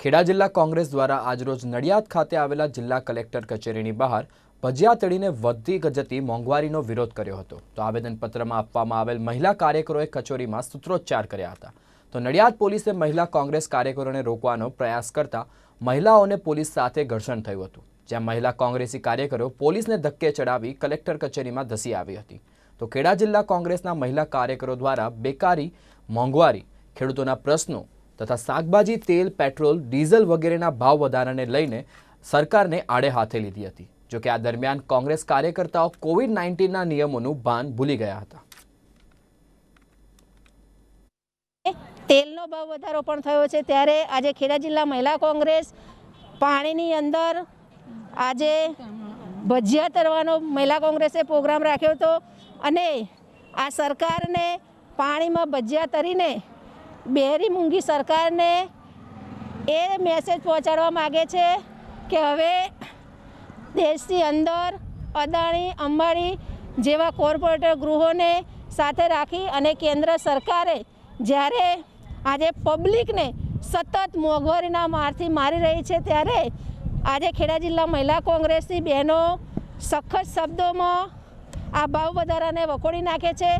ખેડા જિલ્લા કોંગ્રેસ દ્વારા આજરોજ નડિયાદ ખાતે આવેલા જિલ્લા કલેક્ટર કચેરીની બહાર ભજીયા તળીને વધતી જતી મોંઘવારીનો વિરોધ કર્યો હતો. તો આવેદનપત્રમાં આપવામાં આવેલ મહિલા કાર્યકરોએ કચોરીમાં સૂત્રોચ્ચાર કર્યા હતા. તો નડિયાદ પોલીસે મહિલા કોંગ્રેસ કાર્યકરોને રોકવાનો પ્રયાસ કરતા મહિલાઓને પોલીસ સાથે ઘર્ષણ થયું હતું. જ્યાં મહિલા કોંગ્રેસી કાર્યકરો પોલીસને ધક્કે ચડાવી કલેક્ટર કચેરીમાં ધસી આવી હતી. તો ખેડા જિલ્લા કોંગ્રેસના મહિલા કાર્યકરો દ્વારા બેકારી, મોંઘવારી, ખેડૂતોના પ્રશ્નો તથા શાકભાજી, તેલ, પેટ્રોલ, ડીઝલ વગેરેના ભાવ વધારાને લઈને સરકારને આડે હાથે લીધી હતી જોકે આ દરમિયાન કોંગ્રેસ કાર્યકર્તાઓ કોવિડ નાઇન્ટીનના નિયમોનું ભાન ભૂલી ગયા હતા. તેલનો ભાવ વધારો પણ થયો છે. ત્યારે આજે ખેડા જિલ્લા મહિલા કોંગ્રેસ પાણીની અંદર આજે ભજીયા તરવાનો મહિલા કોંગ્રેસે પ્રોગ્રામ રાખ્યો હતો અને આ સરકારને પાણીમાં ભજીયા તરીને બેરી મૂંગી સરકારને એ મેસેજ પહોંચાડવા માગે છે કે હવે દેશની અંદર અદાણી, અંબાણી જેવા કોર્પોરેટર ગૃહોને સાથે રાખી અને કેન્દ્ર સરકારે જ્યારે આજે પબ્લિકને સતત મોંઘવારીના મારથી મારી રહી છે ત્યારે આજે ખેડા જિલ્લા મહિલા કોંગ્રેસની બહેનો સખત શબ્દોમાં આ ભાવ વધારાને વખોડી નાખે છે.